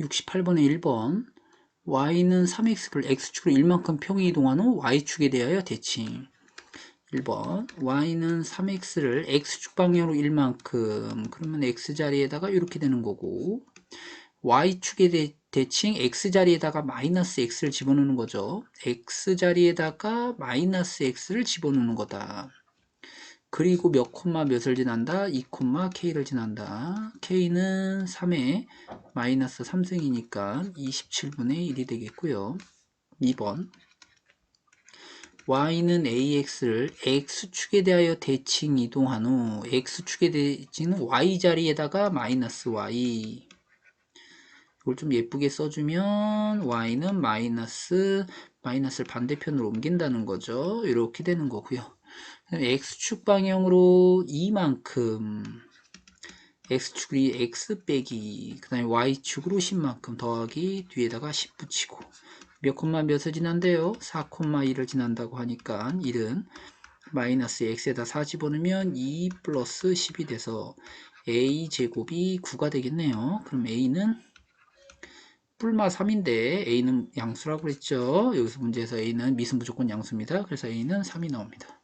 68번에 1번. y는 3x를 x축으로 1만큼 평행 이동한 후 y축에 대하여 대칭. 1번. y는 3x를 x축 방향으로 1만큼. 그러면 x자리에다가 이렇게 되는 거고. y축에 대, 대칭 x자리에다가 마이너스 x를 집어넣는 거죠. x자리에다가 마이너스 x를 집어넣는 거다. 그리고 몇 콤마 몇을 지난다? 2 콤마 k를 지난다. k는 3에 마이너스 3승이니까 27분의 1이 되겠고요. 2번 y는 ax를 x축에 대하여 대칭 이동한 후 x축에 대칭은 y자리에다가 마이너스 y 이걸 좀 예쁘게 써주면 y는 마이너스 마이너스를 반대편으로 옮긴다는 거죠. 이렇게 되는 거고요. x축 방향으로 이만큼 x축이 x 빼기 그 다음에 y축으로 10만큼 더하기 뒤에다가 10 붙이고 몇 콤마 몇을 지난대요? 4 콤마 1을 지난다고 하니까 1은 마이너스 x에다 4 집어넣으면 2 플러스 10이 돼서 a제곱이 9가 되겠네요. 그럼 a는 뿔마 3인데 a는 양수라고 그랬죠? 여기서 문제에서 a는 미분 무조건 양수입니다. 그래서 a는 3이 나옵니다